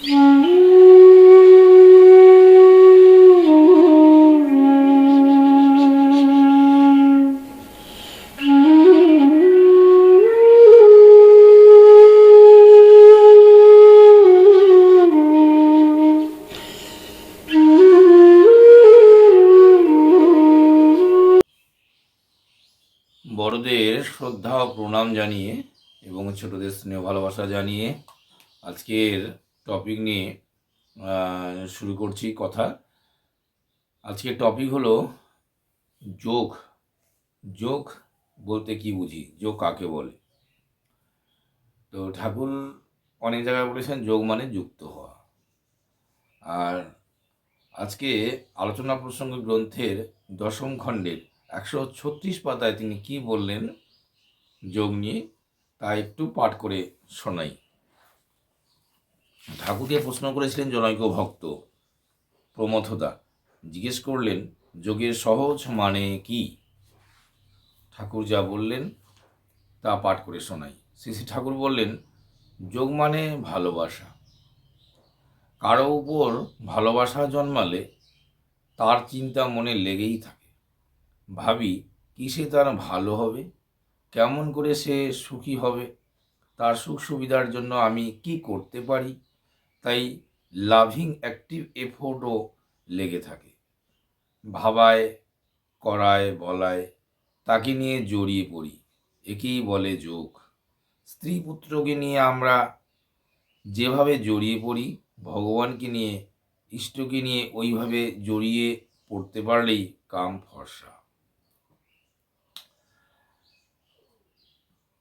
বড়দের শ্রদ্ধা ও প্রণাম জানিয়ে এবং ছোটদের স্নেহ ভালোবাসা জানিয়ে আজকের টপিক নিয়ে শুরু করছি কথা। আজকের টপিক হলো যোগ। যোগ বলতে কি বুঝি? যোগ কাকে বলে? তো ঠাকুর অনেক জায়গায় বলেছেন যোগ মানে যুক্ত হওয়া। আর আজকে আলোচনা প্রসঙ্গ গ্রন্থের দশম খণ্ডের একশো ছত্রিশ পাতায় তিনি কি বললেন যোগ নিয়ে, তা একটু পাঠ করে শোনাই। ঠাকুরকে প্রশ্ন করেছিলেন জনৈক ভক্ত, প্রমথদা। জিজ্ঞেস করলেন, যোগের সহজ মানে কি? ঠাকুর যা বললেন তা পাঠ করে শোনাই। শ্রী শ্রী ঠাকুর বললেন, যোগ মানে ভালোবাসা। কারও উপর ভালোবাসা জন্মালে তার চিন্তা মনে লেগেই থাকে। ভাবি, কিসে তার ভালো হবে? কেমন করে সে সুখী হবে? তার সুখ সুবিধার জন্য আমি কি করতে পারি? তাই লাভিং অ্যাক্টিভ এফোর্টও লেগে থাকে। ভাবায়, করায়, বলায়, তাকে নিয়ে জড়িয়ে পড়ি। একেই বলে যোগ। স্ত্রী পুত্রকে নিয়ে আমরা যেভাবে জড়িয়ে পড়ি, ভগবানকে নিয়ে, ইষ্টকে নিয়ে ওইভাবে জড়িয়ে পড়তে পারলেই কাম ফর্সা।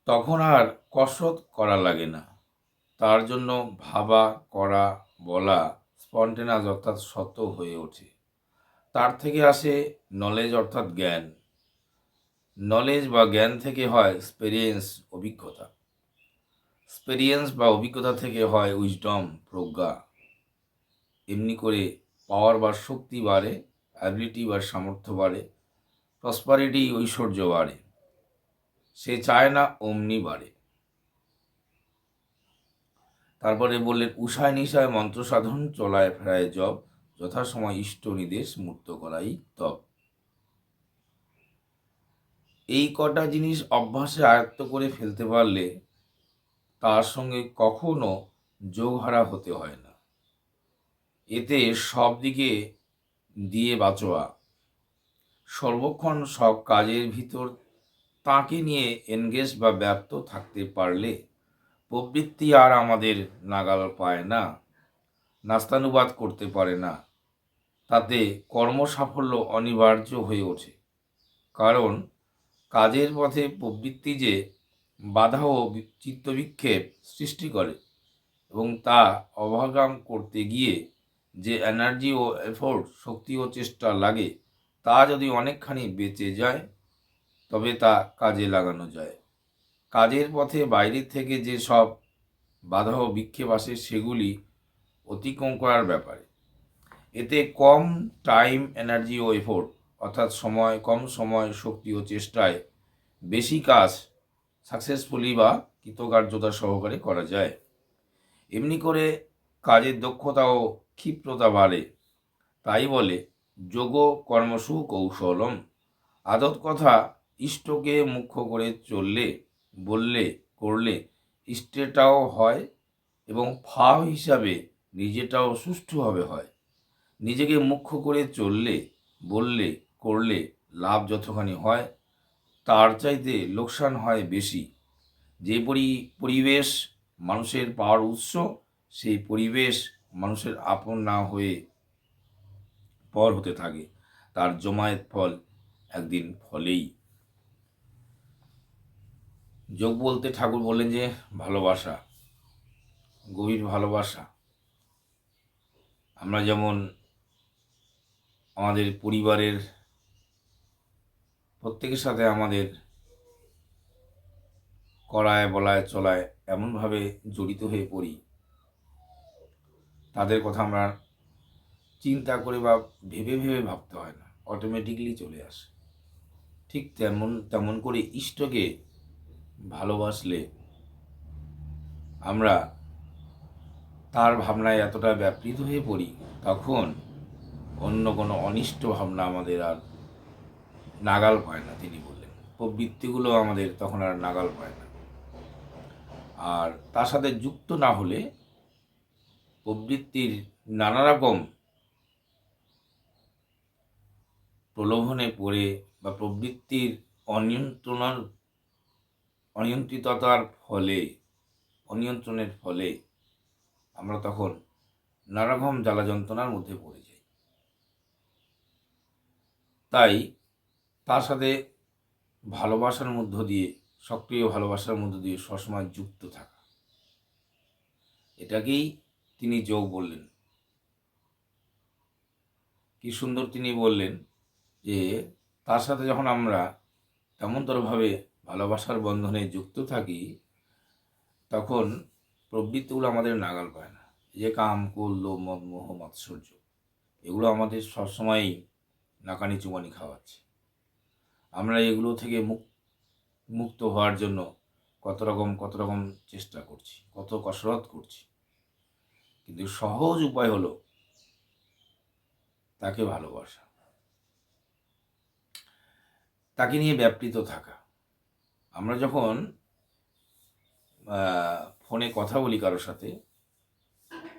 তখন আর কসরত করা লাগে না। তার জন্য ভাবা, করা, বলা, স্পন্টেনাস অর্থাৎ সত হয়ে ওঠে। তার থেকে আসে নলেজ অর্থাৎ জ্ঞান। নলেজ বা জ্ঞান থেকে হয় এক্সপেরিয়েন্স অভিজ্ঞতা। এক্সপেরিয়েন্স বা অভিজ্ঞতা থেকে হয় উইজডম প্রজ্ঞা। এমনি করে পাওয়ার বা শক্তি বাড়ে অ্যাবিলিটি বা সামর্থ্য বাড়ে প্রসপারিটি ঐশ্বর্য বাড়ে। সে চায় না অমনি বাড়ে। তারপরে বললেন, উষায় নিশায় মন্ত্র সাধন চলায় ফেরায় জব যথাসময় ইষ্ট নির্দেশ মূর্ত করাই তব এই কটা জিনিস অভ্যাসে আয়ত্ত করে ফেলতে পারলে তার সঙ্গে কখনো যোগহারা হতে হয় না। এতে সব দিকে দিয়ে বাঁচোয়া। সর্বক্ষণ সব কাজের ভিতর তাকে নিয়ে এনগেজ বা ব্যপ্ত থাকতে পারলে প্রবৃত্তি আর আমাদের নাগাল পায় না, নাস্তানুবাদ করতে পারে না। তাতে কর্ম সাফল্য অনিবার্য হয়ে ওঠে। কারণ কাজের পথে প্রবৃত্তি যে বাধা ও চিত্তবিক্ষেপ সৃষ্টি করে এবং তা অবগাম করতে গিয়ে যে এনার্জি ও এফোর্ট শক্তি ও চেষ্টা লাগে, তা যদি অনেকখানি বেঁচে যায়, তবে তা কাজে লাগানো যায়। কাজের পথে বাইরের থেকে যে সব বাধা ও বিক্ষেপ আসে, সেগুলি অতিক্রম করার ব্যাপারে। এতে কম টাইম, এনার্জি ও এফোর্ট, অর্থাৎ সময়, কম সময়, শক্তি ও চেষ্টায় বেশি কাজ সাকসেসফুলি বা কৃতকার্যতা সহকারে করা যায়। এমনি করে কাজের দক্ষতা ও ক্ষিপ্রতা বাড়ে, তাই বলে যোগ কর্মসু কৌশলম। আদত কথা ইষ্টকে মুখ্য করে চললে বললে, করলে ইষ্টেটাও হয় এবং ফা হিসাবে নিজেটাও সুষ্ঠুভাবে হয়। নিজেকে মুখ্য করে চললে, বললে, করলে লাভ যতখানি হয়, তার চাইতে লোকসান হয় বেশি। যে পরি, পরিবেশ মানুষের পাওয়ার উৎস, সেই পরিবেশ মানুষের আপন না হয়ে পর হতে থাকে। তার জমায়েত ফল একদিন ফলেই। যোগ বলতে ঠাকুর বললেন যে ভালোবাসা, গভীর ভালোবাসা। আমরা যেমন আমাদের পরিবারের প্রত্যেকের সাথে আমাদের করায়, বলায়, চলায় এমনভাবে জড়িত হয়ে পড়ি, তাদের কথা আমরা চিন্তা করে বা ভেবে ভেবে ভাবতে হয় না অটোমেটিকলি চলে আসে। ঠিক তেমন তেমন করে ইষ্টকে ভালোবাসলে আমরা তার ভাবনায় এতটা ব্যাপৃত হয়ে পড়ি, তখন অন্য কোনো অনিষ্ট ভাবনা আমাদের আর নাগাল পায় না, তিনি বললেন। প্রবৃত্তিগুলো আমাদের তখন আর নাগাল পায় না। আর তার সাথে যুক্ত না হলে প্রবৃত্তির নানা রকম প্রলোভনে পড়ে বা প্রবৃত্তির অনিয়ন্ত্রণার অনিয়ন্ত্রিততার ফলে, অনিয়ন্ত্রণের ফলে আমরা তখন নানারকম জ্বালা যন্ত্রণার মধ্যে পড়ে যাই। তাই তার সাথে ভালোবাসার মধ্য দিয়ে, সক্রিয় ভালোবাসার মধ্য দিয়ে সবসময় যুক্ত থাকা। এটাকেই তিনি যোগ বললেন। কি সুন্দর তিনি বললেন যে, তার সাথে যখন আমরা তেমনতরভাবে ভালোবাসার বন্ধনে যুক্ত থাকি, তখন প্রবৃত্তিগুলো আমাদের নাগাল পায় না। যে কাম করল মদ, মোহ, মাৎসর্য, এগুলো আমাদের সবসময়ই নাকানি চুমানি খাওয়াচ্ছে। আমরা এগুলো থেকে মুক, মুক্ত হওয়ার জন্য কত রকম কত রকম চেষ্টা করছি, কত কসরত করছি। কিন্তু সহজ উপায় হলো তাকে ভালোবাসা। তাকে নিয়ে ব্যাপৃত থাকা। আমরা যখন ফোনে কথা বলি কারোর সাথে,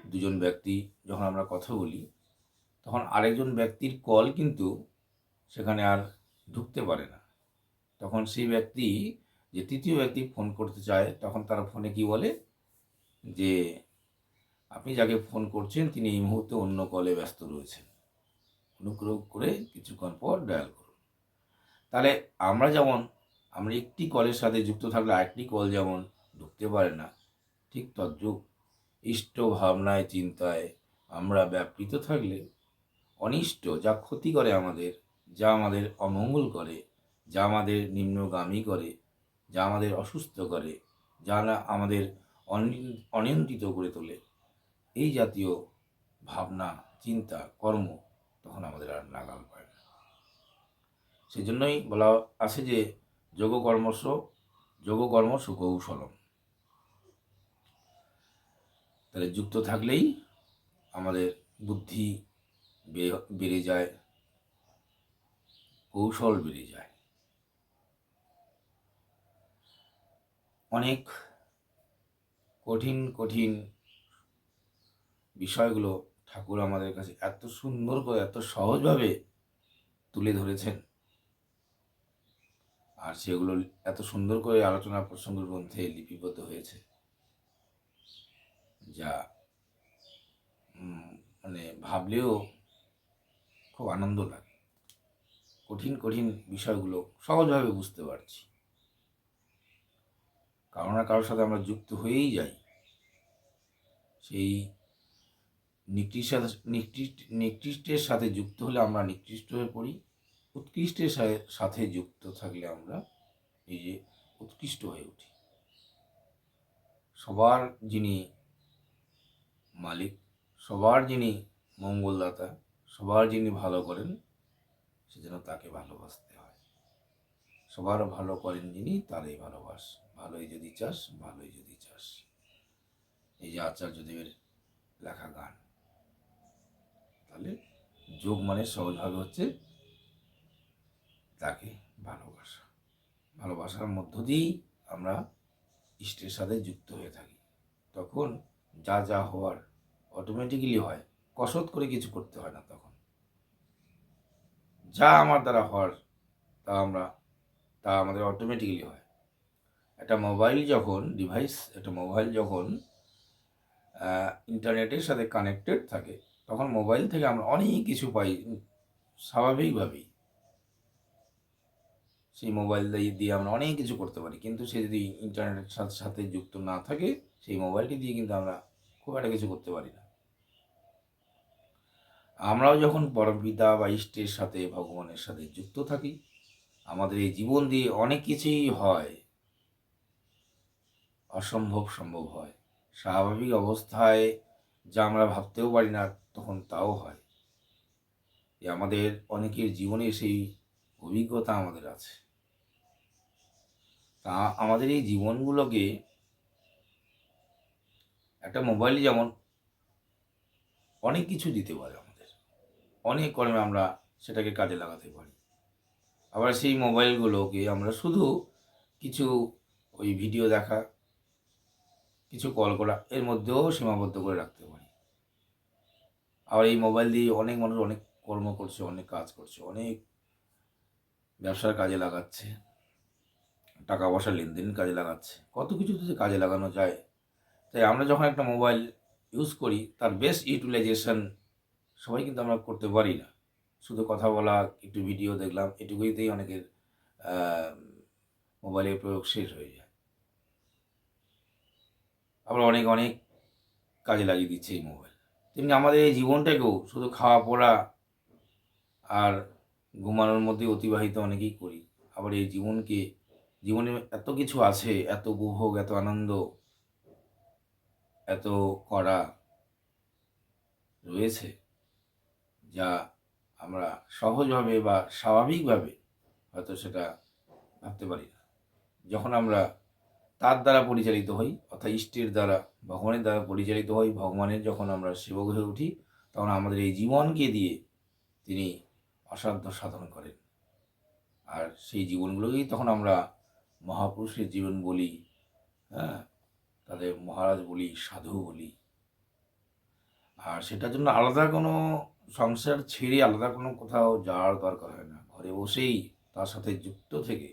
দুজন ব্যক্তি যখন আমরা কথা বলি, তখন আরেকজন ব্যক্তির কল কিন্তু সেখানে আর ঢুকতে পারে না। তখন সেই ব্যক্তি, যে তৃতীয় ব্যক্তি ফোন করতে চায়, তখন তারা ফোনে কি বলে? যে, আপনি যাকে ফোন করছেন, তিনি এই মুহূর্তে অন্য কলে ব্যস্ত রয়েছেন। অনুগ্রহ করে কিছুক্ষণ পর ডায়াল করুন। তাহলে আমরা যেমন আমরা একটি কলের সাথে যুক্ত থাকলে আরেকটি কল যেমন ঢুকতে পারে না, ঠিক তদ্রূপ ইষ্ট ভাবনায়, চিন্তায় আমরা ব্যাপৃত থাকলে অনিষ্ট যা ক্ষতি করে আমাদের, যা আমাদের অমঙ্গল করে, যা আমাদের নিম্নগামী করে, যা আমাদের অসুস্থ করে, যা আমাদের অনি- অনিয়ন্ত্রিত করে তোলে। এই জাতীয় ভাবনা, চিন্তা, কর্ম তখন আমাদের আর নাগাল পায় না। সেজন্যই বলা আছে যে যোগ কর্মস যোগ কর্ম সুকৌশলম। তাহলে যুক্ত থাকলেই আমাদের বুদ্ধি বেড়ে যায়, কৌশল বেড়ে যায়। অনেক কঠিন কঠিন বিষয়গুলো ঠাকুর আমাদের কাছে এত সুন্দর করে, এত সহজভাবে তুলে ধরেছেন। আর সেগুলো এত সুন্দর করে আলোচনা প্রসঙ্গের গ্রন্থে লিপিবদ্ধ হয়েছে। যা মানে ভাবলেও খুব আনন্দ লাগে। কঠিন কঠিন বিষয়গুলো সহজভাবে বুঝতে পারছি। কারও না কারোর সাথে আমরা যুক্ত হয়েই যাই। সেই নিকৃষ্ট নিকৃষ্ট, নিকৃষ্টের সাথে যুক্ত হলে আমরা নিকৃষ্ট হয়ে পড়ি। উৎকৃষ্টের সাথে যুক্ত থাকলে আমরা যে উৎকৃষ্ট হয়ে উঠি। সবার যিনি মালিক, সবার যিনি মঙ্গলদাতা, সবার যিনি ভালো করেন সেজন্য তাকে ভালোবাসতে হয়। সবার ভালো করেন যিনি, তারই ভালোবাস। ভালোই যদি চাস, ভালোই যদি চাস। এই যে আচার্যদেবের লেখা গান। তাহলে যোগ মানে সহজভাবে হচ্ছে তাকে ভালোবাসা। ভালোবাসার মধ্য দিয়েই আমরা ইষ্টের সাথে যুক্ত হয়ে থাকি। তখন যা যা হওয়ার অটোমেটিক্যালি হয়। কসরত করে কিছু করতে হয় না তখন। যা আমার দ্বারা হওয়ার তা আমরা, তা আমাদের অটোমেটিক্যালি হয়। একটা মোবাইল যখন ডিভাইস একটা মোবাইল যখন ইন্টারনেটের সাথে কানেক্টেড থাকে, তখন মোবাইল থেকে আমরা অনেক কিছু পাই স্বাভাবিকভাবেই। সেই মোবাইল দিয়ে আমরা অনেক কিছু করতে পারি। কিন্তু সে যদি ইন্টারনেটের সাথে সাথে যুক্ত না থাকে, সেই মোবাইলটি দিয়ে কিন্তু আমরা খুব একটা কিছু করতে পারি না। আমরাও যখন পরমপিতা বা ইষ্টের সাথে, ভগবানের সাথে যুক্ত থাকি, আমাদের এই জীবন দিয়ে অনেক কিছুই হয়। অসম্ভব সম্ভব হয়। স্বাভাবিক অবস্থায় যা আমরা ভাবতেও পারি না, তখন তাও হয়। আমাদের অনেকের জীবনে সেই অভিজ্ঞতা আমাদের আছে। তা আমাদের এই জীবনগুলোকে একটা মোবাইল যেমন অনেক কিছু দিতে পারে আমাদের। অনেক কর্মে আমরা সেটাকে কাজে লাগাতে পারি। আবার সেই মোবাইলগুলোকে আমরা শুধু কিছু ওই ভিডিও দেখা, কিছু কল করা, এর মধ্যেও সীমাবদ্ধ করে রাখতে পারি। আবার এই মোবাইল দিয়ে অনেক মানুষ অনেক কর্ম করছে, অনেক কাজ করছে, অনেক ব্যবসার কাজে লাগাচ্ছে। টাকা পয়সা লেনদেন কাজে লাগাচ্ছে। কত কিছু তো যে কাজে লাগানো যায়। তাই আমরা যখন একটা মোবাইল ইউজ করি, তার বেস্ট ইউটিলাইজেশন সবাই কিন্তু আমরা করতে পারি না। শুধু কথা বলা, একটু ভিডিও দেখলাম, এটুকুইতেই অনেকের মোবাইলের প্রয়োগ শেষ হয়ে যায়। আবার অনেক অনেক কাজে লাগিয়ে দিচ্ছে এই মোবাইল। তেমনি আমাদের এই জীবনটাকেও শুধু খাওয়া পড়া আর ঘুমানোর মধ্যে অতিবাহিত অনেকেই করি। আবার এই জীবনকে জীবনে এত কিছু আছে, এত উপভোগ, এত আনন্দ, এত করা রয়েছে যা আমরা সহজভাবে বা স্বাভাবিকভাবে হয়তো সেটা ভাবতে পারি না। যখন আমরা তার দ্বারা পরিচালিত হই, অর্থাৎ ইষ্টের দ্বারা, ভগবানের দ্বারা পরিচালিত হই, ভগবানের যখন আমরা সেবক হয়ে উঠি, তখন আমাদের এই জীবনকে দিয়ে তিনি অসাধ্য সাধন করেন। আর সেই জীবনগুলোকেই তখন আমরা মহাপুরুষের জীবন বলি হ্যাঁ তাদের মহারাজ বলি, সাধু বলি। আর সেটার জন্য আলাদা কোনো সংসার ছেড়ে আলাদা কোনো কোথাও যাওয়ার দরকার হয় না। ঘরে বসেই তার সাথে যুক্ত থেকে,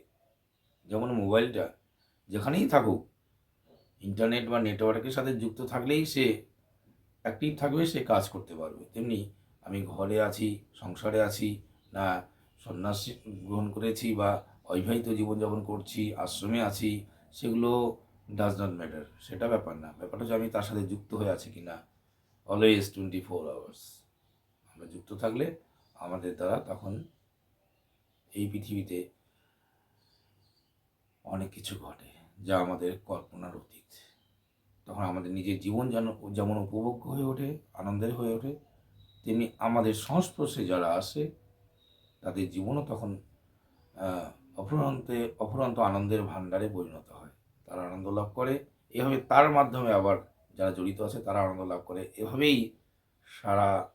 যেমন মোবাইলটা, যেখানেই থাকুক, ইন্টারনেট বা নেটওয়ার্কের সাথে যুক্ত থাকলেই সে অ্যাক্টিভ থাকবে, সে কাজ করতে পারবে। তেমনি আমি ঘরে আছি, সংসারে আছি, না সন্ন্যাস গ্রহণ করেছি বা অবিবাহিত জীবনযাপন করছি, আশ্রমে আছি, সেগুলো ডাজ নট ম্যাটার সেটা ব্যাপার না। ব্যাপারটা হচ্ছে আমি তার সাথে যুক্ত হয়ে আছি কি না অলওয়েজ টোয়েন্টি ফোর আওয়ার্স আমরা যুক্ত থাকলে আমাদের দ্বারা তখন এই পৃথিবীতে অনেক কিছু ঘটে যা আমাদের কল্পনার অতীত। তখন আমাদের নিজের জীবন যেন, যেমন উপভোগ্য হয়ে ওঠে, আনন্দের হয়ে ওঠে, তেমনি আমাদের সংস্পর্শে যারা আসে, তাদের জীবনও তখন অফুরন্তে, অফুরন্ত আনন্দের ভাণ্ডারে পরিণত হয়। তারা আনন্দ লাভ করে। এভাবে তার মাধ্যমে আবার যারা জড়িত আছে, তারা আনন্দ লাভ করে। এভাবেই সারা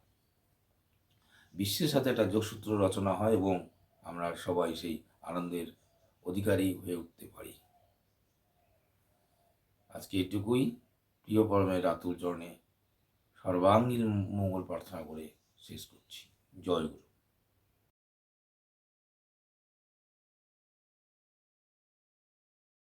বিশ্বের সাথে একটা যোগসূত্র রচনা হয় এবং আমরা সবাই সেই আনন্দের অধিকারী হয়ে উঠতে পারি। আজকে এটুকুই। প্রিয় পরমের রাতুল চরণে সর্বাঙ্গীন মঙ্গল প্রার্থনা করে শেষ করছি। জয় গুরু।